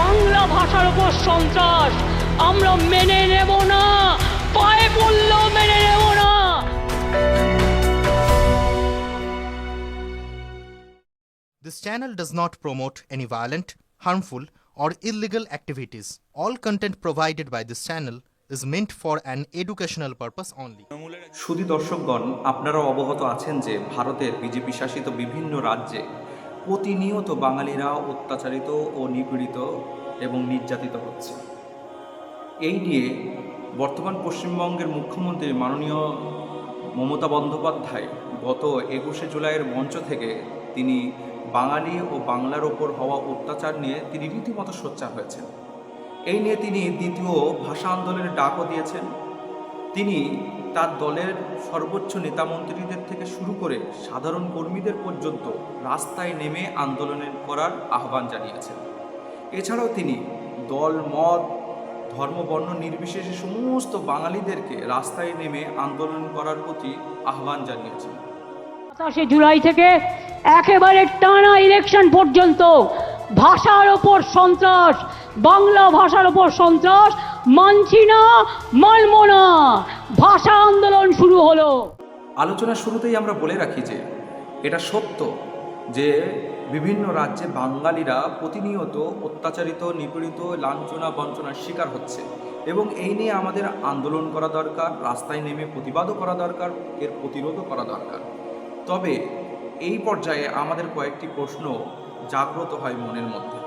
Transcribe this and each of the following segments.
বাংলা ভাষার উপর সন্ত্রাস আমরা মেনে নেব না পায়ে পড়লেও মেনে নেব না This channel does not promote any violent, harmful, or illegal activities. All content provided by this channel is meant for an educational purpose only. সুধী দর্শকগণ আপনারা অবগত আছেন যে ভারতের বিজেপি শাসিত বিভিন্ন রাজ্যে প্রতিনিয়ত বাঙালিরা অত্যাচারিত ও নিপীড়িত এবং নির্যাতিত হচ্ছে। এই নিয়ে বর্তমান পশ্চিমবঙ্গের মুখ্যমন্ত্রী মাননীয় মমতা বন্দ্যোপাধ্যায় গত একুশে জুলাইয়ের মঞ্চ থেকে তিনি বাঙালি ও বাংলার ওপর হওয়া অত্যাচার নিয়ে তিনি রীতিমতো সোচ্চার হয়েছেন। এই নিয়ে তিনি দ্বিতীয় ভাষা আন্দোলনের ডাকও দিয়েছেন। তিনি তার দলের সর্বোচ্চ নেতামন্ত্রীদের থেকে শুরু করে সাধারণ কর্মীদের পর্যন্ত রাস্তায় নেমে আন্দোলন করার আহ্বান জানিয়েছেন। এছাড়াও তিনি দল, মত, ধর্ম, বর্ণ নির্বিশেষে সমস্ত বাঙালিদেরকে রাস্তায় নেমে আন্দোলন করার প্রতি আহ্বান জানিয়েছেন। সাতাশে জুলাই থেকে একেবারে টানা ইলেকশন পর্যন্ত ভাষার ওপর সন্ত্রাস, বাংলা ভাষার ওপর সন্ত্রাস মানছি না মানব না ভাষা আন্দোলন শুরু হলো। আলোচনার শুরুতেই আমরা বলে রাখি যে, এটা সত্য যে বিভিন্ন রাজ্যে বাঙালিরা প্রতিনিয়ত অত্যাচারিত, নিপীড়িত, লাঞ্ছনা, বঞ্চনার শিকার হচ্ছে এবং এই নিয়ে আমাদের আন্দোলন করা দরকার, রাস্তায় নেমে প্রতিবাদও করা দরকার, এর প্রতিরোধও করা দরকার। তবে এই পর্যায়ে আমাদের কয়েকটি প্রশ্ন জাগ্রত হয় মনের মধ্যে।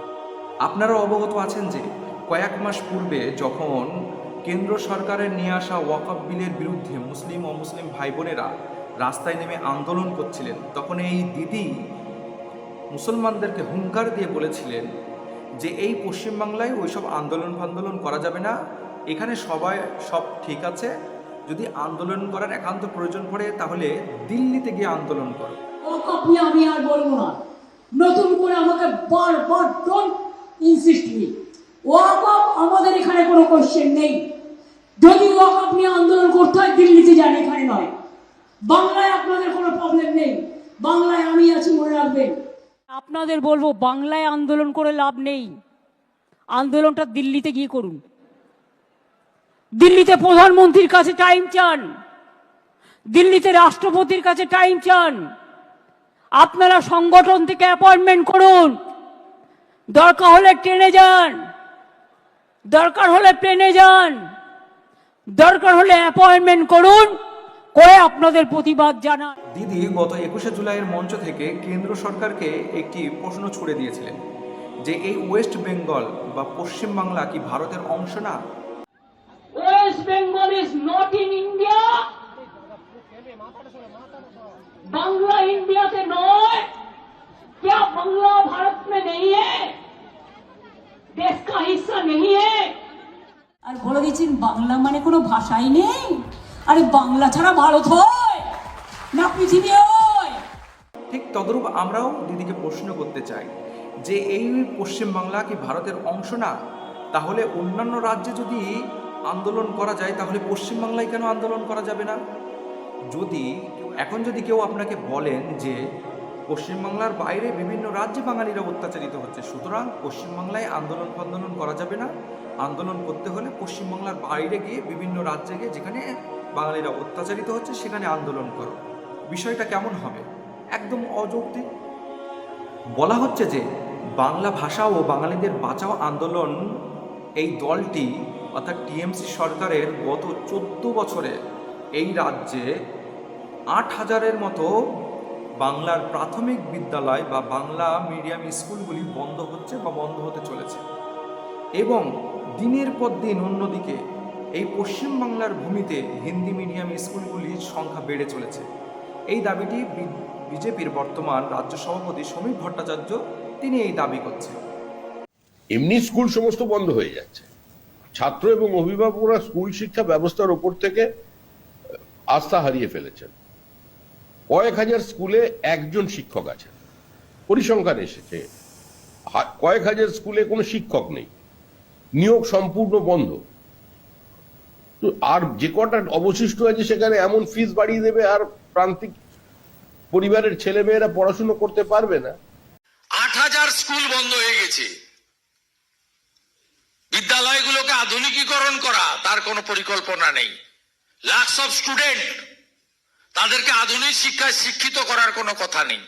আপনারা অবগত আছেন যে কয়েক মাস পূর্বে যখন কেন্দ্র সরকারের নিয়ে আসা ওয়াকফ বিলের বিরুদ্ধে মুসলিম ও মুসলিম ভাই বোনেরা রাস্তায় নেমে আন্দোলন করছিলেন, তখন এই দিদি মুসলমানদেরকে হুঙ্কার দিয়ে বলেছিলেন যে এই পশ্চিমবাংলায় ওইসব আন্দোলন ফান্দোলন করা যাবে না, এখানে সবাই সব ঠিক আছে, যদি আন্দোলন করার একান্ত প্রয়োজন পড়ে তাহলে দিল্লিতে গিয়ে আন্দোলন করো। আমি আর বলব না। নতুন করে আমাকে বারবার ডোন্ট ইনসিস্ট মি ওয়াকআপ আমাদের এখানে কোনো কোশ্চেন নেই। যদি ওয়াকআপ নিয়ে আন্দোলন করতে হয়, দিল্লিতে যান, এখানে নয়। বাংলায় আপনাদের কোনো প্রবলেম নেই। বাংলায় আমি আছি, মনে রাখবেন। আপনাদের বলব, বাংলায় আন্দোলন করে লাভ নেই। আন্দোলনটা দিল্লিতে গিয়ে করুন। দিল্লিতে প্রধানমন্ত্রীর কাছে টাইম চান। দিল্লিতে রাষ্ট্রপতির কাছে টাইম চান। আপনারা সংগঠন থেকে অ্যাপয়েন্টমেন্ট করুন। দরকার হলে ট্রেনে যান। দরকার হলে প্লেনে যান। দরকার হলে অ্যাপয়েন্টমেন্ট করুন। করে আপনাদের প্রতিবাদ জানান। দিদি গত একুশে জুলাইয়ের মঞ্চ থেকে কেন্দ্র সরকারকে একটি প্রশ্ন ছুড়ে দিয়েছিলেন যে এই ওয়েস্ট বেঙ্গল বা পশ্চিম বাংলা কি ভারতের অংশ না? West Bengal is not in India. Bangla ইন্ডিয়াতে নয়। আর বলে মানে কোনো ভাষাই নেই? আরে বাংলা ছাড়া ভারত হয় না পৃথিবী ঠিক তদরূপ আমরাও দিদিকে প্রশ্ন করতে চাই, যে এই পশ্চিমবাংলা কি ভারতের অংশ না, তাহলে অন্যান্য রাজ্যে যদি আন্দোলন করা যায়, তাহলে পশ্চিমবাংলায় কেন আন্দোলন করা যাবে না? যদি এখন যদি কেউ আপনাকে বলেন যে পশ্চিমবাংলার বাইরে বিভিন্ন রাজ্যে বাঙালিরা অত্যাচারিত হচ্ছে, সুতরাং পশ্চিমবাংলায় আন্দোলন ফান্দোলন করা যাবে না? আন্দোলন করতে হলে পশ্চিমবাংলার বাইরে গিয়ে বিভিন্ন রাজ্যে গিয়ে যেখানে বাঙালিরা অত্যাচারিত হচ্ছে সেখানে আন্দোলন করো। বিষয়টা কেমন হবে? একদম অযৌক্তিক বলা হচ্ছে যে বাংলা ভাষা ও বাঙালিদের বাঁচাও আন্দোলন এই দলটি, অর্থাৎ টিএমসি সরকারের গত চোদ্দ বছরে এই রাজ্যে আট হাজারের মতো বাংলার প্রাথমিক বিদ্যালয় বা বাংলা মিডিয়াম স্কুলগুলি বন্ধ হচ্ছে বা বন্ধ হতে চলেছে। এবং দিনের পর দিন অন্যদিকে, এই পশ্চিমবাংলার ভূমিতে হিন্দি মিডিয়াম স্কুলগুলির সংখ্যা বেড়ে চলেছে। এই দাবিটি বিজেপির বর্তমান রাজ্য সভাপতি সমীর ভট্টাচার্য, তিনি এই দাবি করছেন। এমনি স্কুল সমস্ত বন্ধ হয়ে যাচ্ছে। ছাত্র এবং অভিভাবকরা স্কুল শিক্ষা ব্যবস্থার উপর থেকে আস্থা হারিয়ে ফেলেছেন। কয়েক হাজার স্কুলে একজন শিক্ষক আছেন। পরিসংখ্যান এসেছে। কয়েক হাজার স্কুলে কোনো শিক্ষক নেই। নিয়োগ সম্পূর্ণ বন্ধ। তো আর যে কটা অবশিষ্ট আছে সেখানে এমন ফিস বাড়িয়ে দেবে আর প্রান্তিক পরিবারের ছেলেমেয়েরা পড়াশুনো করতে পারবে না। আট হাজার স্কুল বন্ধ হয়ে গেছে। বিদ্যালয়গুলোকে আধুনিকীকরণ করা তার কোনো পরিকল্পনা নেই। লাক্স অফ স্টুডেন্ট তাদেরকে আধুনিক শিক্ষায় শিক্ষিত করার কোনো কথা নেই।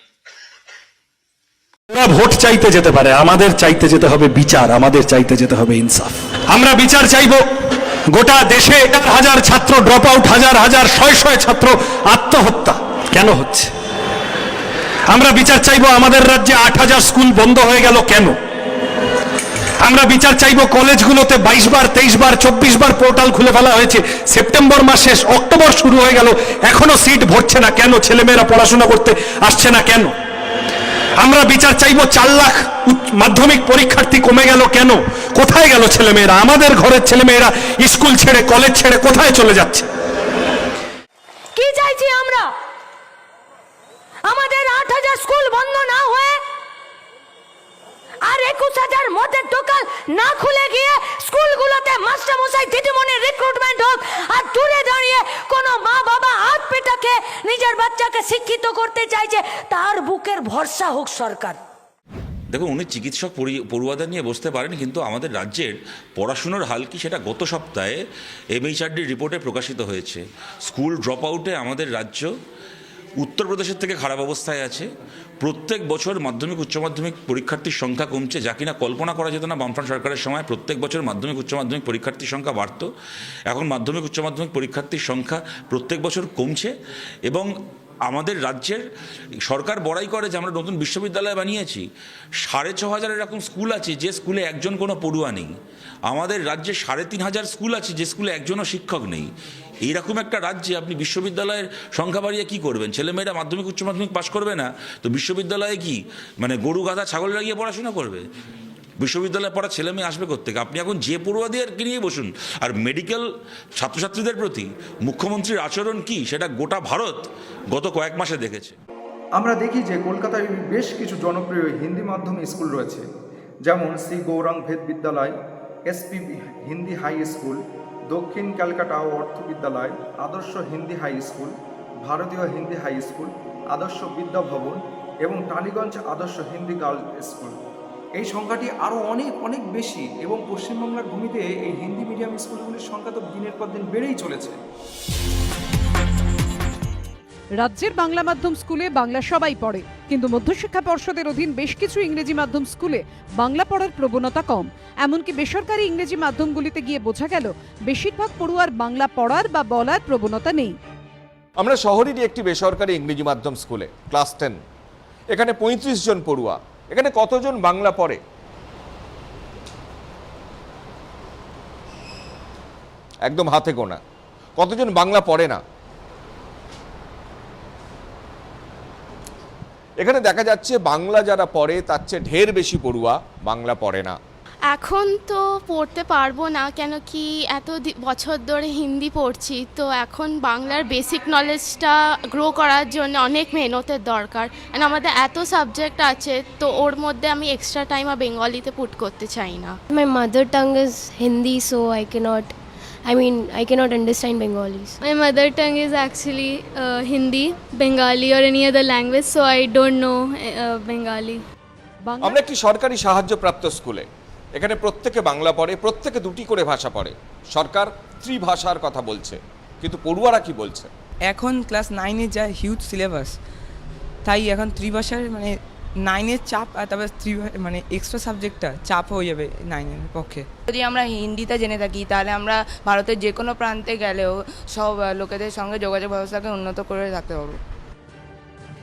ওরা ভোট চাইতে যেতে পারে, আমাদের চাইতে যেতে হবে বিচার, আমাদের চাইতে যেতে হবে ইনসাফ। আমরা বিচার চাইব। গোটা দেশে হাজার ছাত্র ড্রপ আউট হাজার হাজার, শয় শয় ছাত্র আত্মহত্যা কেন হচ্ছে? আমরা বিচার চাইব আমাদের রাজ্যে আট হাজার স্কুল বন্ধ হয়ে গেল কেন? আমরা বিচার চাইব কলেজগুলোতে বাইশ বার, তেইশ বার, চব্বিশ বার পোর্টাল খুলে ফেলা হয়েছে। সেপ্টেম্বর মাস শেষ, অক্টোবর শুরু হয়ে গেল। এখনও সিট ভরছে না কেন? ছেলেমেয়েরা পড়াশোনা করতে আসছে না কেন? আমরা বিচার চাইব চার লাখ মাধ্যমিক পরীক্ষার্থী কমে গেল কেন? কোথায় গেল ছেলেমেয়েরা? আমাদের ঘরের ছেলেমেয়েরা স্কুল ছেড়ে, কলেজ ছেড়ে কোথায় চলে যাচ্ছে? কি চাইছি আমরা? আমাদের আট হাজার স্কুল বন্ধ না হয়ে আর একুশ হাজার মদের দোকান না খুলে গিয়ে স্কুলগুলোতে মাস্টার মশাই দিদিমণির রিক্রুটমেন্ট হোক আর দূরে দাঁড়িয়ে কোনো মা বাবা হাত পেটাকে নিজের বাচ্চাকে শিক্ষিত করতে চাইছে, তার বুকের ভরসা হোক সরকার। দেখুন, উনি চিকিৎসক পড়ুয়াদের নিয়ে বসতে পারেন, কিন্তু আমাদের রাজ্যের পড়াশুনোর হাল কি সেটা গত সপ্তাহে এমএইচআরডি রিপোর্টে প্রকাশিত হয়েছে। স্কুল ড্রপ আউটে আমাদের রাজ্য উত্তরপ্রদেশের থেকে খারাপ অবস্থায় আছে। প্রত্যেক বছর মাধ্যমিক, উচ্চ মাধ্যমিক পরীক্ষার্থীর সংখ্যা কমছে। যা কিনা কল্পনা করা যেত না বামফ্রন্ট সরকারের সময়। প্রত্যেক বছর মাধ্যমিক, উচ্চ মাধ্যমিক পরীক্ষার্থীর সংখ্যা বাড়তো। এখন মাধ্যমিক, উচ্চ মাধ্যমিক পরীক্ষার্থীর সংখ্যা প্রত্যেক বছর কমছে এবং আমাদের রাজ্যের সরকার বড়াই করে যে আমরা নতুন বিশ্ববিদ্যালয় বানিয়েছি। সাড়ে ছ হাজার এরকম স্কুল আছে যে স্কুলে একজন কোনো পড়ুয়া নেই। আমাদের রাজ্যে সাড়ে তিন হাজার স্কুল আছে যে স্কুলে একজনও শিক্ষক নেই। এইরকম একটা রাজ্যে আপনি বিশ্ববিদ্যালয়ের সংখ্যা বাড়িয়ে কী করবেন? ছেলেমেয়েরা মাধ্যমিক, উচ্চ মাধ্যমিক পাশ করবে না? তো বিশ্ববিদ্যালয়ে কি? মানে গরু, গাধা, ছাগল লাগিয়ে পড়াশোনা করবে? বিশ্ববিদ্যালয়ে পড়া ছেলে মেয়ে আসবে কোথেকে আপনি এখন যে পড়ুয়াদের নিয়ে বসুন, আর মেডিকেল ছাত্রছাত্রীদের প্রতি মুখ্যমন্ত্রীর আচরণ কি? সেটা গোটা ভারত গত কয়েক মাসে দেখেছে। আমরা দেখি যে কলকাতায় বেশ কিছু জনপ্রিয় হিন্দি মাধ্যম স্কুল রয়েছে। যেমন শ্রী গৌরাং ভেদ বিদ্যালয়, এসপি হিন্দি হাই স্কুল দক্ষিণ ক্যালকাটা অর্থ বিদ্যালয়, আদর্শ হিন্দি হাই স্কুল, ভারতীয় হিন্দি হাই স্কুল, আদর্শ বিদ্যা ভবন এবং টালিগঞ্জ আদর্শ হিন্দি গার্ল স্কুল। এই সংখ্যাটি আরও অনেক অনেক বেশি এবং পশ্চিমবাংলার ভূমিতে এই হিন্দি মিডিয়াম স্কুলগুলির সংখ্যা তো দিনের পর দিন বেড়েই চলেছে। রাজ্যের বাংলা মাধ্যম স্কুলে বাংলা সবাই পড়ে, কিন্তু মধ্যশিক্ষা পর্ষদের অধীন বেশ কিছু ইংরেজি মাধ্যম স্কুলে বাংলা পড়ার প্রবণতা কম। এমনকি বেসরকারি ইংরেজি মাধ্যমগুলিতে গিয়ে বোঝা গেল, বেশিরভাগ পড়ুয়ার বাংলা পড়ার বা বলার প্রবণতা নেই। আমরা শহরেরই একটি বেসরকারি ইংরেজি মাধ্যম স্কুলে, ক্লাস টেন। এখানে পঁয়ত্রিশ জন পড়ুয়া, এখানে কতজন বাংলা পড়ে? একদম হাতে গোনা। কতজন বাংলা পড়ে না? এখানে দেখা যাচ্ছে বাংলা যারা পড়ে তার চেয়ে ঢের বেশি পড়ুয়া বাংলা পড়ে না। এখন তো পড়তে পারব না কেন কি এত দি- বছর ধরে হিন্দি পড়ছি তো এখন বাংলার বেসিক নলেজটা গ্রো করার জন্য অনেক মেহনতের দরকার। অ্যান্ড আমাদের এত সাবজেক্ট আছে তো ওর মধ্যে আমি এক্সট্রা টাইম আর বেঙ্গলিতে পুট করতে চাই না। My mother tongue is Hindi, so I cannot, I mean, I cannot understand Bengalis. My mother tongue is actually uh, Hindi, Bengali or any other language, so I don't know uh, Bengali. আমরা একটি সরকারি সাহায্যপ্রাপ্ত স্কুলে এখানে প্রত্যেকে বাংলা পড়ে প্রত্যেকে দুটি করে ভাষা পড়ে সরকার ত্রিভাষার কথা বলছে কিন্তু পড়ুয়ারা কি বলছে এখন ক্লাস নাইনে যায় হিউজ সিলেবাস তাই এখন ত্রিভাষার মানে নাইনের চাপ আর তারপর ত্রিভা মানে এক্সট্রা সাবজেক্টটা চাপ হয়ে যাবে নাইনের পক্ষে। যদি আমরা হিন্দিতে জেনে থাকি তাহলে আমরা ভারতের যে কোনো প্রান্তে গেলেও সব লোকেদের সঙ্গে যোগাযোগ ব্যবস্থাকে উন্নত করে রাখতে পারব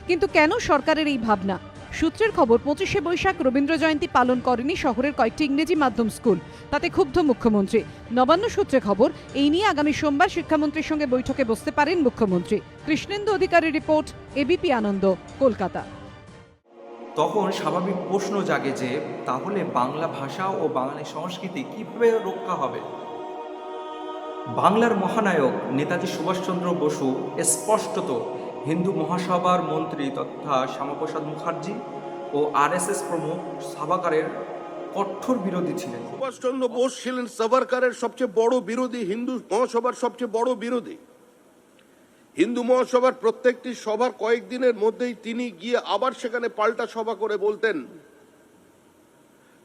কিন্তু কেন সরকারের এই ভাবনা? সূত্রের খবর পঁচিশে বৈশাখ রবীন্দ্র জয়ন্তী পালন করেনি শহরের কয়েকটি ইংরেজি মাধ্যম স্কুল। তাতে ক্ষুব্ধ মুখ্যমন্ত্রী। নবান্ন সূত্রে খবর এই নিয়ে আগামী সোমবার শিক্ষামন্ত্রীর সঙ্গে বৈঠকে বসতে পারেন মুখ্যমন্ত্রী। কৃষ্ণেন্দু অধিকারীর রিপোর্ট এবিপি আনন্দ কলকাতা। তখন স্বাভাবিক প্রশ্ন জাগে যে, তাহলে বাংলা ভাষা ও বাঙালি সংস্কৃতি কীভাবে রক্ষা হবে? বাংলার মহানায়ক নেতাজি সুভাষচন্দ্র বসু, স্পষ্টত হিন্দু মহাসভার মন্ত্রী তথা শ্যামাপ্রসাদ মুখার্জি ও আরএসএস প্রমুখ সাভাকারের কঠোর বিরোধী ছিলেন। সুভাষচন্দ্র বোস ছিলেন সাভারকারের সবচেয়ে বড় বিরোধী, হিন্দু মহাসভার সবচেয়ে বড় বিরোধী। হিন্দু মহাসভার প্রত্যেকটি সভার কয়েকদিনের মধ্যেই তিনি গিয়ে আবার সেখানে পাল্টা সভা করে বলতেন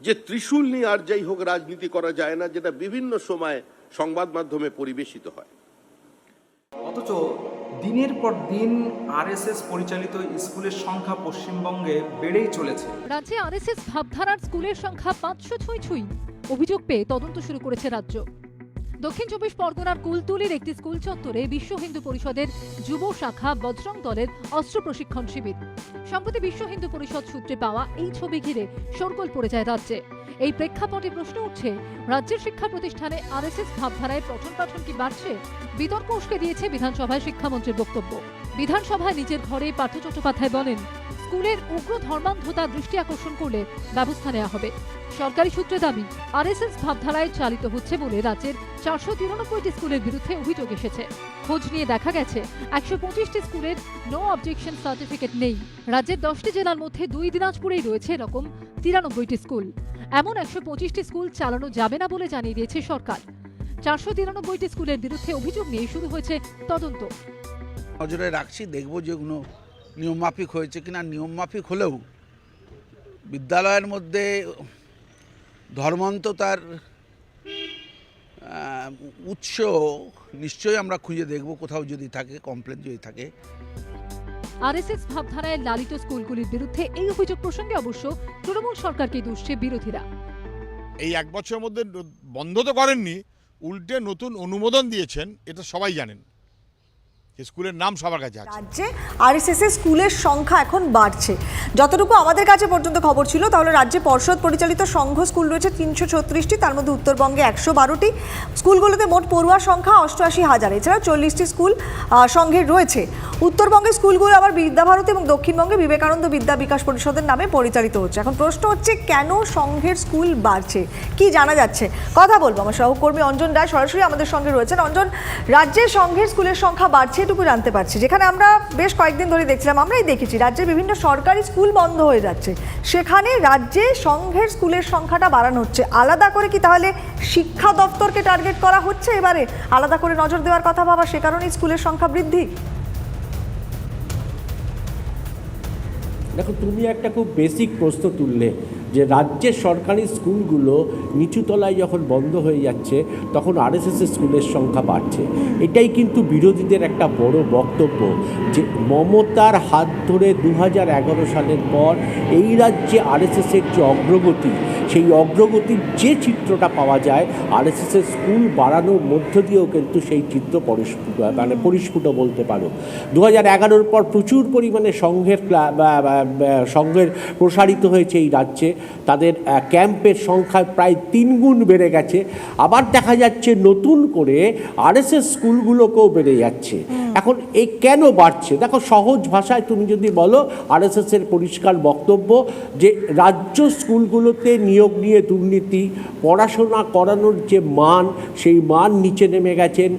যে ত্রিশূল নিয়ে আর যাই হোক রাজনীতি করা যায় না যেটা বিভিন্ন সময় সংবাদ মাধ্যমে পরিবেশিত হয়। অথচ দিনের পর দিন আরএসএস পরিচালিত স্কুলের সংখ্যা পশ্চিমবঙ্গে বেড়েই চলেছে। রাজ্যে আরএসএস ভাবধারার স্কুলের সংখ্যা পাঁচশো ছুঁই ছুঁই অভিযোগ পেয়ে তদন্ত শুরু করেছে রাজ্য। দক্ষিণ চব্বিশ পরগনার কুলতুলির একটি স্কুল চত্বরে বিশ্ব হিন্দু পরিষদের যুব শাখা বজরং দলের অস্ত্র প্রশিক্ষণ শিবির। সম্প্রতি বিশ্ব হিন্দু পরিষদ সূত্রে পাওয়া এই ছবি ঘিরে শোরগোল পড়ে যায় রাজ্যে। এই প্রেক্ষাপটে প্রশ্ন উঠছে, রাজ্যের শিক্ষা প্রতিষ্ঠানে আরএসএস ভাবধারায় পঠন পাঠন কি বাড়ছে? বিতর্ক উস্কে দিয়েছে বিধানসভায় শিক্ষামন্ত্রীর বক্তব্য। বিধানসভায় নিজের ঘরে পার্থ চট্টোপাধ্যায় বলেন, স্কুলের উগ্র ধর্মান্ধতা দৃষ্টি আকর্ষণ করলে ব্যবস্থা নেওয়া হবে। সরকারি সূত্রে দাবি, আরএসএস ভাবধারায় চালিত হচ্ছে বলে রাজ্যের চারশো তিরানব্বইটি স্কুলের বিরুদ্ধে অভিযোগ এসেছে। খোঁজ নিয়ে দেখা গেছে, একশো পঁচিশটি স্কুলের নো অবজেকশন সার্টিফিকেট নেই। রাজ্যের দশটি জেলার মধ্যে দুই দিনাজপুরেই রয়েছে এরকম তিরানব্বইটি স্কুল। এমন একশো পঁচিশটি স্কুল চালানো যাবে না বলে জানিয়ে দিয়েছে সরকার। চারশো তিরানব্বইটি স্কুলের বিরুদ্ধে অভিযোগ নিয়ে শুরু হয়েছে তদন্ত। নজরে রাখছি দেখব যেগুলো নিয়মমাফিক হয়েছে কিনা। নিয়মমাফিক হলেও বিদ্যালয়ের মধ্যে ধর্মান্ততার আহ, উৎস নিশ্চয়ই আমরা খুঁজে দেখব কোথাও যদি থাকে কমপ্লেন যদি থাকে। আরএসএস ভাবধারায় লালিত স্কুলগুলির বিরুদ্ধে এই অভিযোগ প্রসঙ্গে অবশ্য তৃণমূল সরকারকে দুষছে বিরোধীরা। এই এক বছরের মধ্যে বন্ধ তো করেননি উল্টে নতুন অনুমোদন দিয়েছেন এটা সবাই জানেন। স্কুলের নাম সবার কাছে আছে। রাজ্যে আরএসএস এর স্কুলের সংখ্যা এখন বাড়ছে। যতটুকু আমাদের কাছে পর্যন্ত খবর ছিল, তাহলে রাজ্যে পর্ষদ পরিচালিত সংঘ স্কুল রয়েছে তিনশো ছত্রিশটি, তার মধ্যে উত্তরবঙ্গে একশো বারোটি। স্কুলগুলোতে মোট পড়ুয়ার সংখ্যা অষ্টআশি হাজার এছাড়া চল্লিশটি স্কুল সংঘের রয়েছে। উত্তরবঙ্গের স্কুলগুলো আবার বিদ্যাভারতী এবং দক্ষিণবঙ্গে বিবেকানন্দ বিদ্যা বিকাশ পরিষদের নামে পরিচালিত হচ্ছে। এখন প্রশ্ন হচ্ছে, কেন সংঘের স্কুল বাড়ছে? কি জানা যাচ্ছে? কথা বলব আমার সহকর্মী অঞ্জন রায়, সরাসরি আমাদের সঙ্গে রয়েছেন। অঞ্জন রাজ্যের সংঘের স্কুলের সংখ্যা বাড়ছে এটুকু জানতে পারছি। যেখানে আমরা বেশ কয়েকদিন ধরে দেখছিলাম, আমরাই দেখেছি রাজ্যের বিভিন্ন সরকারি স্কুল বন্ধ হয়ে যাচ্ছে। সেখানে রাজ্যে সংঘের স্কুলের সংখ্যাটা বাড়ানো হচ্ছে। আলাদা করে কি তাহলে শিক্ষা দপ্তরকে টার্গেট করা হচ্ছে এবারে? আলাদা করে নজর দেওয়ার কথা ভাবা, সে কারণেই স্কুলের সংখ্যা বৃদ্ধি? দেখো, তুমি একটা খুব বেসিক প্রশ্ন তুললে। যে রাজ্যের সরকারি স্কুলগুলো নিচুতলায় যখন বন্ধ হয়ে যাচ্ছে, তখন আরএসএস স্কুলের সংখ্যা বাড়ছে। এটাই কিন্তু বিরোধীদের একটা বড় বক্তব্য যে মমতার হাত ধরে দু সালের পর এই রাজ্যে আরএসএসের যে অগ্রগতি, সেই অগ্রগতির যে চিত্রটা পাওয়া যায়, আরএসএসের স্কুল বাড়ানোর মধ্য দিয়েও কিন্তু সেই চিত্র পরিস্ফুট মানে পরিস্ফুট বলতে পারো। দু হাজার পর প্রচুর পরিমাণে সংঘের সংঘের প্রসারিত হয়েছে এই রাজ্যে। তাদের ক্যাম্পের সংখ্যা প্রায় তিন গুণ বেড়ে গেছে। আবার দেখা যাচ্ছে নতুন করে আরএসএস স্কুলগুলোকেও বেড়ে যাচ্ছে। এখন এই কেন বাড়ছে? দেখো সহজ ভাষায় তুমি যদি বলো আরএসএস এর পরিষ্কার বক্তব্য যে রাজ্য স্কুলগুলোতে নিয়োগ নিয়ে দুর্নীতি পড়াশোনা করানোর যে মান সেই মান নিচে নেমে গেছেন।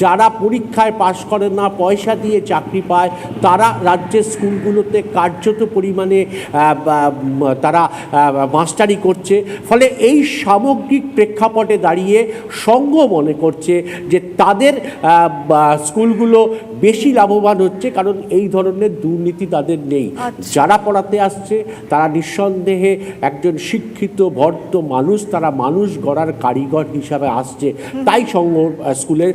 যারা পরীক্ষায় পাশ করে না পয়সা দিয়ে চাকরি পায় তারা রাজ্যের স্কুলগুলোতে কার্যত পরিমাণে তারা মাস্টারি করছে। ফলে এই সামগ্রিক প্রেক্ষাপটে দাঁড়িয়ে সংঘ মনে করছে যে তাদের স্কুলগুলো বেশি লাভবান হচ্ছে কারণ এই ধরনের দুর্নীতি তাদের নেই। যারা পড়াতে আসছে তারা নিঃসন্দেহে একজন শিক্ষিত ভর্ত মানুষ তারা মানুষ গড়ার কারিগর হিসাবে আসছে। তাই সংঘ আহ, স্কুলের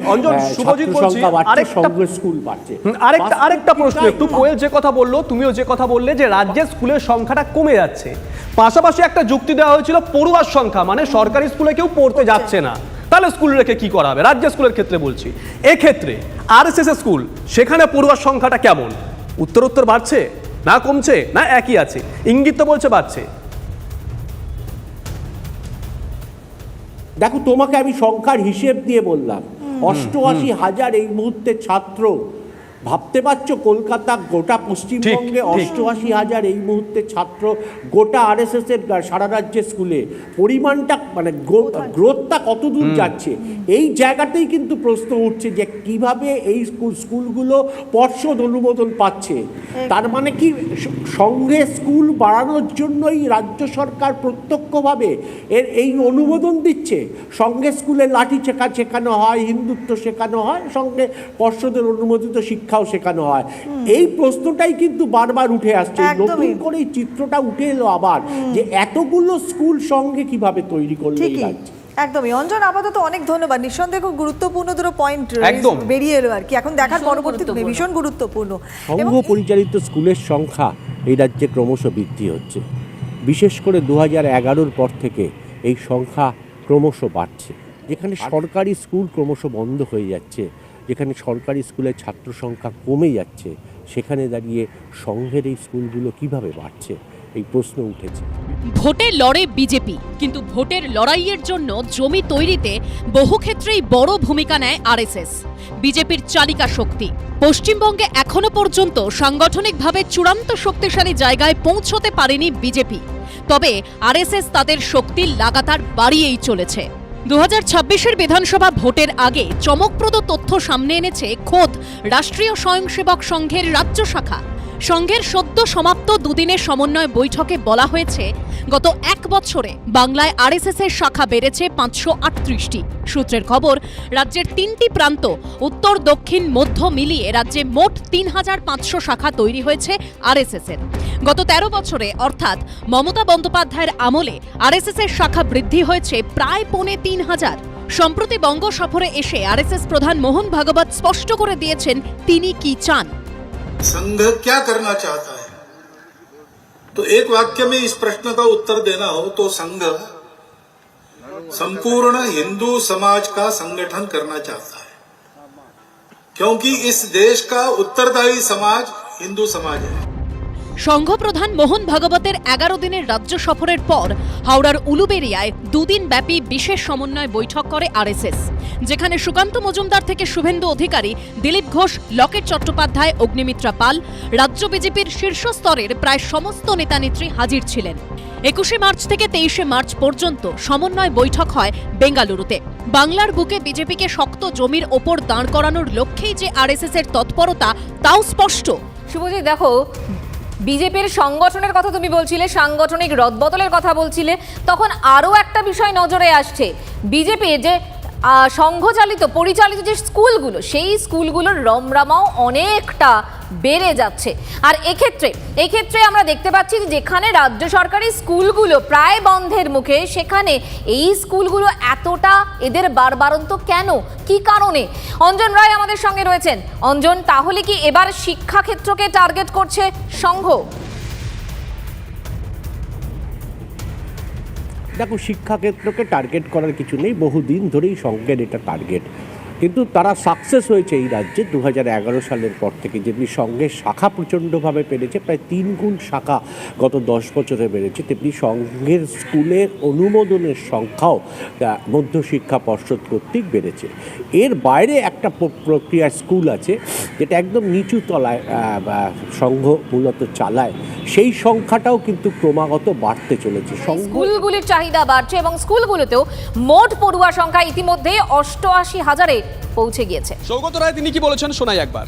ছাত্র সংখ্যা বাড়ছে আরেকটা- স্কুল বাড়ছে। আরেকটা আরেকটা প্রশ্ন একটু কোয়েল যে কথা বলল তুমিও যে কথা বললে যে রাজ্যের স্কুলের সংখ্যাটা কমে যাচ্ছে। পাশাপাশি একটা যুক্তি দেওয়া হয়েছিল পড়ুয়ার সংখ্যা মানে সরকারি স্কুলে কেউ পড়তে যাচ্ছে না। তাহলে স্কুল রেখে কি করা হবে? রাজ্য স্কুলের ক্ষেত্রে বলছি। এক্ষেত্রে আর এস এস স্কুল সেখানে পড়ুয়ার সংখ্যাটা কেমন? উত্তর উত্তর বাড়ছে? না কমছে? না একই আছে? ইঙ্গিত তো বলছে বাড়ছে। দেখো তোমাকে আমি সংখ্যার হিসেব দিয়ে বললাম। অষ্টআশি হাজার এই মুহূর্তে ছাত্র। ভাবতে পারছ কলকাতা গোটা পশ্চিমবঙ্গে। অষ্টআশি হাজার এই মুহূর্তে ছাত্র গোটা আরএসএস এর সারা রাজ্যের স্কুলে। পরিমাণটা মানে গ্রোথটা কত দূর যাচ্ছে? এই জায়গাতেই কিন্তু প্রশ্ন উঠছে যে কীভাবে এই স্কুল স্কুলগুলো পর্ষদ অনুমোদন পাচ্ছে। তার মানে কি সঙ্গে স্কুল বাড়ানোর জন্যই রাজ্য সরকার প্রত্যক্ষভাবে এর এই অনুমোদন দিচ্ছে। সঙ্গে স্কুলে লাঠি শেখা শেখানো হয় হিন্দুত্ব শেখানো হয় সঙ্গে পর্ষদের অনুমোদিত শিক্ষা শিক্ষাও শেখানো হয়। এই প্রশ্নটাই কিন্তু বারবার উঠে আসছে। নতুন। করে এই চিত্রটা উঠে এলো আবার যে এতগুলো স্কুল সঙ্গে কীভাবে তৈরি করল এই রাজ্যে। একদমই। অঞ্জন আপাতত অনেক ধন্যবাদ। নিঃসন্দেহে খুব গুরুত্বপূর্ণ দুটো পয়েন্ট একদম। বেরিয়ে এলো আর কি। এখন দেখার পরবর্তী। ভীষণ গুরুত্বপূর্ণ। সংঘ পরিচালিত স্কুলের সংখ্যা এই রাজ্যে ক্রমশ বৃদ্ধি হচ্ছে। বিশেষ করে দু হাজার এগারোর পর থেকে এই সংখ্যা ক্রমশ বাড়ছে। যেখানে সরকারি স্কুল ক্রমশ বন্ধ হয়ে যাচ্ছে। যেখানে সরকারি স্কুলের ছাত্র সংখ্যা কমে যাচ্ছে, সেখানে দাঁড়িয়ে সংঘের এই স্কুলগুলো কীভাবে বাড়ছে? এই প্রশ্ন উঠেছে। ভোটে লড়ে বিজেপি, কিন্তু ভোটের লড়াইয়ের জন্য জমি তৈরিতে বহু ক্ষেত্রেই বড় ভূমিকা নেয় আরএসএস। বিজেপির চালিকা শক্তি, পশ্চিমবঙ্গে এখনও পর্যন্ত সাংগঠনিকভাবে চূড়ান্ত শক্তিশালী জায়গায় পৌঁছতে পারেনি বিজেপি। তবে আরএসএস তাদের শক্তি লাগাতার বাড়িয়েই চলেছে। দু হাজার বিধানসভা ভোটের আগে চমকপ্রদ তথ্য সামনে এনেছে খোদ রাষ্ট্রীয় স্বয়ংসেবক সংঘের রাজ্য শাখা। সংঘের সদ্য সমাপ্ত দুদিনের সমন্বয় বৈঠকে বলা হয়েছে, গত এক বছরে বাংলায় আরএসএস এর শাখা বেড়েছে পাঁচশো আটত্রিশটি। সূত্রের খবর, রাজ্যের তিনটি প্রান্ত, উত্তর, দক্ষিণ, মধ্য মিলিয়ে রাজ্যে মোট তিন হাজার পাঁচশো শাখা তৈরি হয়েছে আরএসএস এর। গত তেরো বছরে, অর্থাৎ মমতা বন্দ্যোপাধ্যায়ের আমলে আরএসএস এর শাখা বৃদ্ধি হয়েছে প্রায় পৌনে তিন হাজার সম্প্রতি বঙ্গ সফরে এসে আরএসএস প্রধান মোহন ভাগবত স্পষ্ট করে দিয়েছেন, তিনি কি চান। संघ क्या करना चाहता है? तो एक वाक्य में इस प्रश्न का उत्तर देना हो तो संघ, संपूर्ण हिंदू समाज का संगठन करना चाहता है। क्योंकि इस देश का उत्तरदायी समाज हिंदू समाज है। সংঘ প্রধান মোহন ভাগবতের এগারো দিনের রাজ্য সফরের পর হাওড়ার উলুবেরিয়ায় দুদিন ব্যাপী বিশেষ সমন্বয় বৈঠক করে আরএসএস, যেখানে সুকান্ত মজুমদার থেকে শুভেন্দু অধিকারী দিলীপ ঘোষ, লকেট চট্টোপাধ্যায়, অগ্নিমিত্রা পাল, রাজ্য বিজেপির শীর্ষ স্তরের প্রায় সমস্ত নেতানেত্রী হাজির ছিলেন। একুশে মার্চ থেকে তেইশে মার্চ পর্যন্ত সমন্বয় বৈঠক হয় বেঙ্গালুরুতে। বাংলার বুকে বিজেপিকে শক্ত জমির ওপর দাঁড় করানোর লক্ষ্যেই যে আরএসএস এর তৎপরতা, তাও স্পষ্ট। শুভজিৎ, দেখো বিজেপির সংগঠনের কথা তুমি বলছিলে, সাংগঠনিক রদবদলের কথা বলছিলে, তখন আরও একটা বিষয় নজরে আসছে। বিজেপির যে সংঘচালিত, পরিচালিত যে স্কুলগুলো, সেই স্কুলগুলোর রমরামাও অনেকটা বেড়ে যাচ্ছে। আর এক্ষেত্রে এক্ষেত্রে আমরা দেখতে পাচ্ছি যে যেখানে রাজ্য সরকারি স্কুলগুলো প্রায় বন্ধের মুখে, সেখানে এই স্কুলগুলো এতটা এদের বারবারন্ত কেন? কি কারণে? অঞ্জন রায় আমাদের সঙ্গে রয়েছেন। অঞ্জন, তাহলে কি এবার শিক্ষাক্ষেত্রকে টার্গেট করছে সংঘ? দেখো শিক্ষাক্ষেত্রকে টার্গেট করার কিছু নেই। বহুদিন ধরেই সঙ্গের এটা টার্গেট কিন্তু তারা সাকসেস হয়েছে এই রাজ্যে দু হাজার এগারো সালের পর থেকে। যেমনি সংঘের শাখা প্রচণ্ডভাবে বেড়েছে প্রায় তিন গুণ শাখা গত দশ বছরে বেড়েছে তেমনি সংঘের স্কুলের অনুমোদনের সংখ্যাও মধ্যশিক্ষা পর্ষদ কর্তৃক বেড়েছে। এর বাইরে একটা প- প্রক্রিয়ার স্কুল আছে যেটা একদম নিচু তলায় সংঘ মূলত চালায় সেই সংখ্যাটাও কিন্তু ক্রমাগত বাড়তে চলেছে। স্কুলগুলির চাহিদা বাড়ছে এবং স্কুলগুলোতেও মোট পড়ুয়া সংখ্যা ইতিমধ্যে অষ্টআশি হাজারে। পৌঁছে গিয়েছে। সৌগত রায় তিনি কি বলেছেন? শোনাই একবার।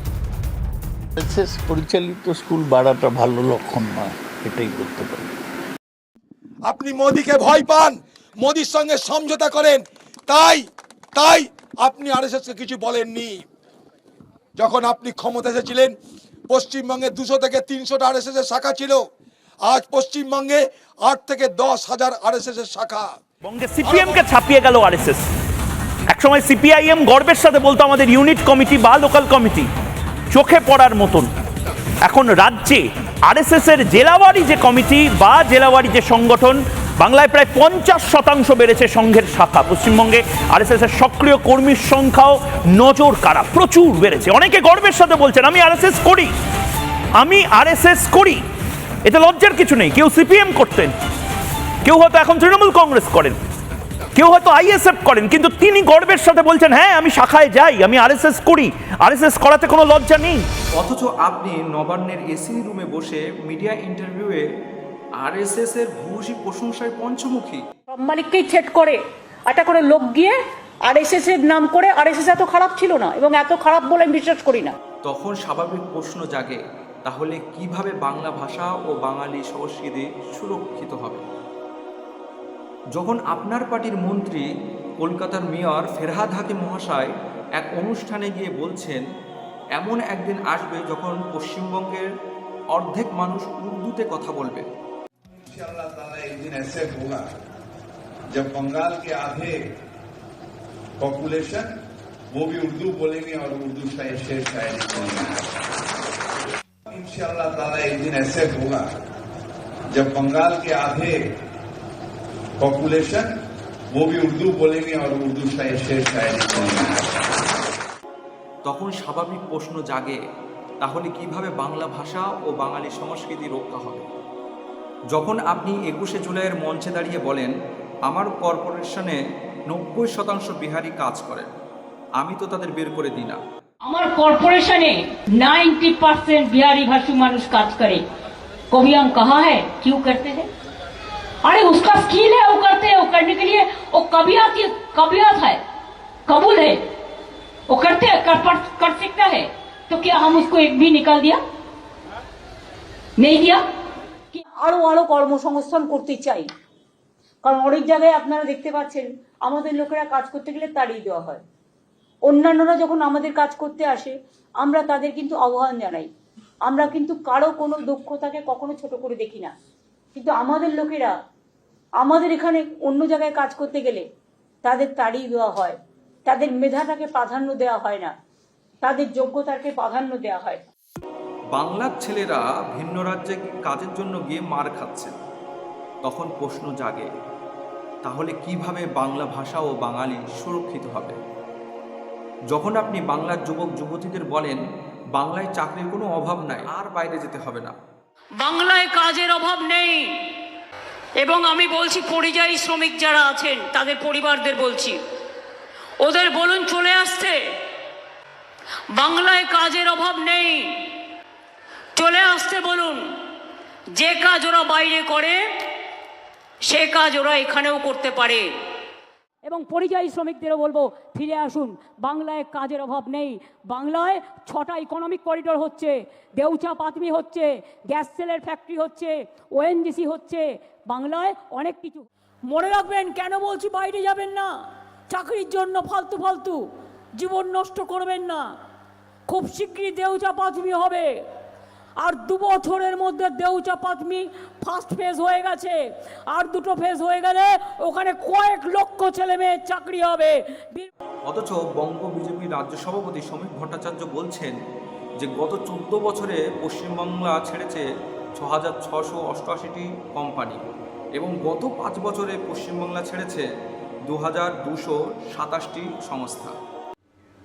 এসএস পরিচালিত স্কুল বাড়াটা ভালো লক্ষণ নয় এটাই করতে পারি। আপনি মোদিকে ভয় পান মোদির সঙ্গে সমঝোতা করেন তাই তাই আপনি আরএসএসকে কিছু বলেননি। যখন আপনি ক্ষমতা এসেছিলেন পশ্চিমবঙ্গে দুশো থেকে তিনশোটা আরএসএস এর শাখা ছিল। আজ পশ্চিমবঙ্গে আট থেকে দশ হাজার আরএসএস এর শাখা। বঙ্গে সিপিএম কে ছাপিয়ে গেল আরএসএস। একসময় সিপিআইএম গর্বের সাথে বলতো, আমাদের ইউনিট কমিটি বা লোকাল কমিটি চোখে পড়ার মতন। এখন রাজ্যে আরএসএস এর জেলাওয়ারি যে কমিটি বা জেলাওয়ারি যে সংগঠন, বাংলায় প্রায় পঞ্চাশ শতাংশ বেড়েছে সংঘের শাখা। পশ্চিমবঙ্গে আরএসএস এর সক্রিয় কর্মীর সংখ্যাও নজর কাড়া, প্রচুর বেড়েছে। অনেকে গর্বের সাথে বলছেন, আমি আরএসএস করি। আমি আরএসএস করি? এতে লজ্জার কিছু নেই। কেউ সিপিএম করতেন, কেউ হয়তো এখন তৃণমূল কংগ্রেস করেন। কেউ হয়তো আইএসএফ করেন কিন্তু তিনি গর্বের সাথে বলছেন হ্যাঁ আমি শাখায় যাই আমি আরএসএস করি আরএসএস করাতে কোনো লজ্জা নেই। অথচ আপনি নবান্নের এসি রুমে বসে মিডিয়া ইন্টারভিউয়ে আরএসএস এর ভূয়সী প্রশংসায় পঞ্চমুখী। মালিককেই থ্রেট করে। একটা করে লোক গিয়ে আরএসএস এর নাম করে আরএসএস এত খারাপ ছিল না এবং এত খারাপ বলে আমি বিশ্বাস করি না। তখন স্বাভাবিক প্রশ্ন জাগে তাহলে কীভাবে বাংলা ভাষা ও বাঙালি সংস্কৃতি সুরক্ষিত হবে? যখন আপনার পার্টির মন্ত্রী কলকাতার মেয়র ফেরহাদ হাকিম মহাশয় এক অনুষ্ঠানে গিয়ে বলছেন এমন একদিন আসবে যখন পশ্চিমবঙ্গের অর্ধেক মানুষ উর্দুতে কথা বলবে इंशाल्लाह ताला एक दिन ऐसे होगा जब बंगाल के आधे पॉपुलेशन वो भी उर्दू बोलेंगे और उर्दू शायर शेर शायरी करेंगे इंशाल्लाह ताला एक दिन ऐसे होगा जब बंगाल के आधे पॉपुलेशन वो भी उर्दू बोलेंगे और उर्दू शायर शेर शायरी करेंगे তখন স্বাভাবিক প্রশ্ন জাগে তাহলে কিভাবে বাংলা ভাষা ও বাঙালি সংস্কৃতি রক্ষা হবে যখন আপনি একুশে জুলাইয়ের মঞ্চে দাঁড়িয়ে বলেন আমার কর্পোরেশনে নব্বই শতাংশ বিহারি কাজ করেন আমি তো তাদের বের করে দিই না আমার কর্পোরেশনে नाइन्टी परसेंट बिहारी भाषी मानुष काज करे कभी हम कहा है क्यों करते हैं अरे उसका स्किल है वो करते हैं वो करने के लिए वो कबियत कबियत है कबूल है वो करते हैं कर, कर, कर सकता है तो क्या हम उसको एक भी निकाल दिया नहीं दिया আরো আরো কর্মসংস্থান করতে চাই কারণ অনেক জায়গায় আপনারা দেখতে পাচ্ছেন আমাদের লোকেরা কাজ করতে গেলে তাড়িয়ে দেওয়া হয় অন্যান্যরা যখন আমাদের কাজ করতে আসে আমরা তাদের কিন্তু আহ্বান জানাই আমরা কিন্তু কারো কোনো দক্ষতাকে কখনো ছোট করে দেখি না কিন্তু আমাদের লোকেরা আমাদের এখানে অন্য জায়গায় কাজ করতে গেলে তাদের তাড়িয়ে দেওয়া হয়। তাদের মেধাটাকে প্রাধান্য দেওয়া হয় না। তাদের যোগ্যতাকে প্রাধান্য দেওয়া হয়। বাংলার ছেলেরা ভিন্ন রাজ্যে কাজের জন্য গিয়ে মার খাচ্ছে। তখন প্রশ্ন জাগে তাহলে কীভাবে বাংলা ভাষা ও বাঙালি সুরক্ষিত হবে? যখন আপনি বাংলার যুবক যুবতীদের বলেন বাংলায় চাকরির কোনো অভাব নাই আর বাইরে যেতে হবে না। বাংলায় কাজের অভাব নেই। এবং আমি বলছি পরিযায়ী শ্রমিক যারা আছেন, তাদের পরিবারদের বলছি। ওদের বলুন চলে আসতে বাংলায় কাজের অভাব নেই। চলে আসতে বলুন। যে কাজ ওরা বাইরে করে, সে কাজ ওরা এখানেও করতে পারে। এবং পরিযায়ী শ্রমিকদেরও বলব, ফিরে আসুন। বাংলায় কাজের অভাব নেই। বাংলায় ছটা ইকোনমিক করিডোর হচ্ছে। দেউচা পাতমি হচ্ছে, গ্যাস সেলের ফ্যাক্টরি হচ্ছে ওএনজিসি হচ্ছে বাংলায় অনেক কিছু। মনে রাখবেন, কেন বলছি বাইরে যাবেন না? চাকরির জন্য ফালতু ফালতু। জীবন নষ্ট করবেন না। খুব শীঘ্রই দেউচা পাতমি হবে। আর দু বছরের মধ্যে দেউচা পাতমি ফার্স্ট ফেজ হয়ে গেছে। আর দুটো ফেজ হয়ে গেলে ওখানে কয়েক লক্ষ ছেলে মেয়ের চাকরি হবে। অথচ বঙ্গ বিজেপি রাজ্য সভাপতি সমীপ ভট্টাচার্য বলছেন যে, গত চোদ্দ বছরে পশ্চিমবাংলা ছেড়েছে হাজার ছশো অষ্টআশিটি কোম্পানি এবং গত পাঁচ বছরে পশ্চিমবাংলা ছেড়েছে দু হাজার দুশো সাতাশটি সংস্থা।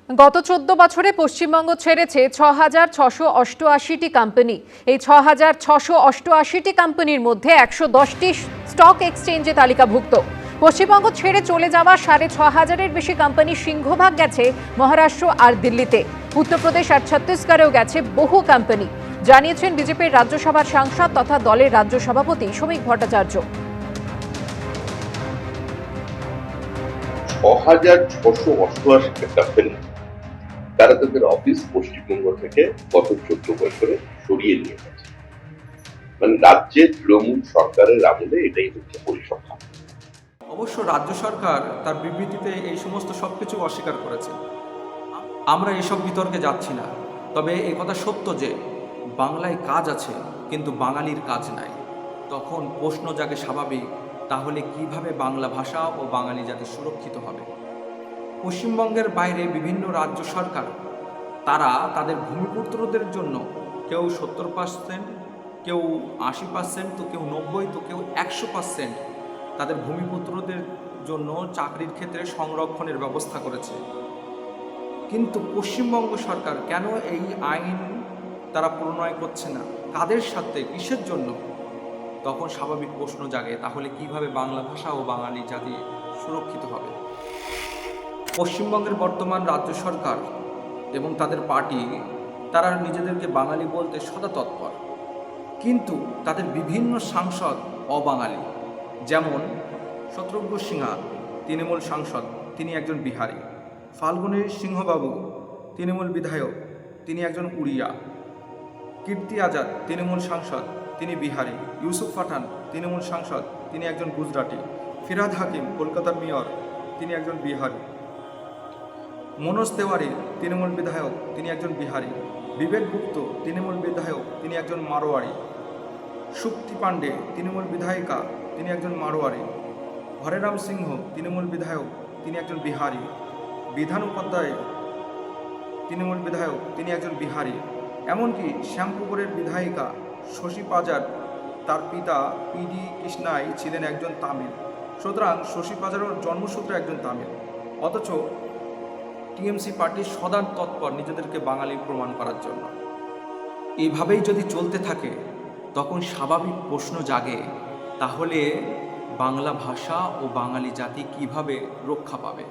গত চোদ্দ বছরে পশ্চিমবঙ্গ ছেড়েছে ছ হাজার ছশো অষ্টআশিটি কোম্পানি। এই ছ হাজার ছশো অষ্টআশিটি কোম্পানির মধ্যে একশো দশটি স্টক এক্সচেঞ্জে তালিকাভুক্ত। পশ্চিমবঙ্গ ছেড়ে চলে যাওয়া সাড়ে ছ হাজারের বেশি কোম্পানি সিংহভাগ গেছে মহারাষ্ট্র আর দিল্লিতে। উত্তরপ্রদেশ আর ছত্তিশগড়েও গেছে বহু কোম্পানি। জানিয়েছেন বিজেপির রাজ্যসভার সাংসদ তথা দলের রাজ্য সভাপতি শ্রমিক ভট্টাচার্য। ছ হাজার ছশো অষ্টআশিটা কোম্পানি তারা তাদের অফিস পশ্চিমবঙ্গ থেকে গত চোদ্দ বছরে সরিয়ে নিয়ে গেছে। মানে রাজ্যের তৃণমূল সরকারের আমলে এটাই হচ্ছে পরিসংখ্যান। অবশ্য রাজ্য সরকার তার বিবৃতিতে এই সমস্ত সব কিছু অস্বীকার করেছে। আমরা এসব বিতর্কে যাচ্ছি না। তবে এ কথা সত্য যে বাংলায় কাজ আছে, কিন্তু বাঙালির কাজ নাই। তখন প্রশ্ন জাগে স্বাভাবিক, তাহলে কীভাবে বাংলা ভাষা ও বাঙালি জাতি সুরক্ষিত হবে? পশ্চিমবঙ্গের বাইরে বিভিন্ন রাজ্য সরকার, তারা তাদের ভূমিপুত্রদের জন্য কেউ সত্তর পার্সেন্ট কেউ আশি পার্সেন্ট তো কেউ নব্বই, তো কেউ একশো পার্সেন্ট তাদের ভূমিপুত্রদের জন্য চাকরির ক্ষেত্রে সংরক্ষণের ব্যবস্থা করেছে। কিন্তু পশ্চিমবঙ্গ সরকার কেন এই আইন তারা প্রণয় করছে না। কাদের সাথে কিসের জন্য? তখন স্বাভাবিক প্রশ্ন জাগে, তাহলে কীভাবে বাংলা ভাষা ও বাঙালি জাতি সুরক্ষিত হবে? পশ্চিমবঙ্গের বর্তমান রাজ্য সরকার এবং তাদের পার্টি, তারা নিজেদেরকে বাঙালি বলতে সদা তৎপর। কিন্তু তাদের বিভিন্ন সাংসদ অবাঙালি। যেমন শত্রুঘ্ন সিনহা, তৃণমূল সাংসদ, তিনি একজন বিহারি। ফাল্গুনী সিংহবাবু, তৃণমূল বিধায়ক, তিনি একজন উড়িয়া। কীর্তি আজাদ, তৃণমূল সাংসদ, তিনি বিহারি। ইউসুফ পাঠান, তৃণমূল সাংসদ, তিনি একজন গুজরাটি। ফিরাদ হাকিম, কলকাতার মেয়র, তিনি একজন বিহারি। মনোজ তেওয়ারি, তৃণমূল বিধায়ক, তিনি একজন বিহারি। বিবেক গুপ্ত, তৃণমূল বিধায়ক, তিনি একজন মারোয়ারি। শুক্তি পাণ্ডে, তৃণমূল বিধায়িকা, তিনি একজন মারোয়ারি। হরেরাম সিংহ, তৃণমূল বিধায়ক, তিনি একজন বিহারি। বিধান উপাধ্যায়, তৃণমূল বিধায়ক, তিনি একজন বিহারি। এমনকি শ্যামপুকুরের বিধায়িকা শশী পাজার, তার পিতা পিডি কৃষ্ণাই ছিলেন একজন তামিল। সুতরাং শশী পাজারও জন্মসূত্রে একজন তামিল। অথচ টিএমসি পার্টি সদা তৎপর নিজেদেরকে বাঙালি প্রমাণ করার জন্য। এইভাবেই যদি চলতে থাকে, তখন স্বাভাবিক প্রশ্ন জাগে, তাহলে বাংলা ভাষা ও বাঙালি জাতি কীভাবে রক্ষা পাবে?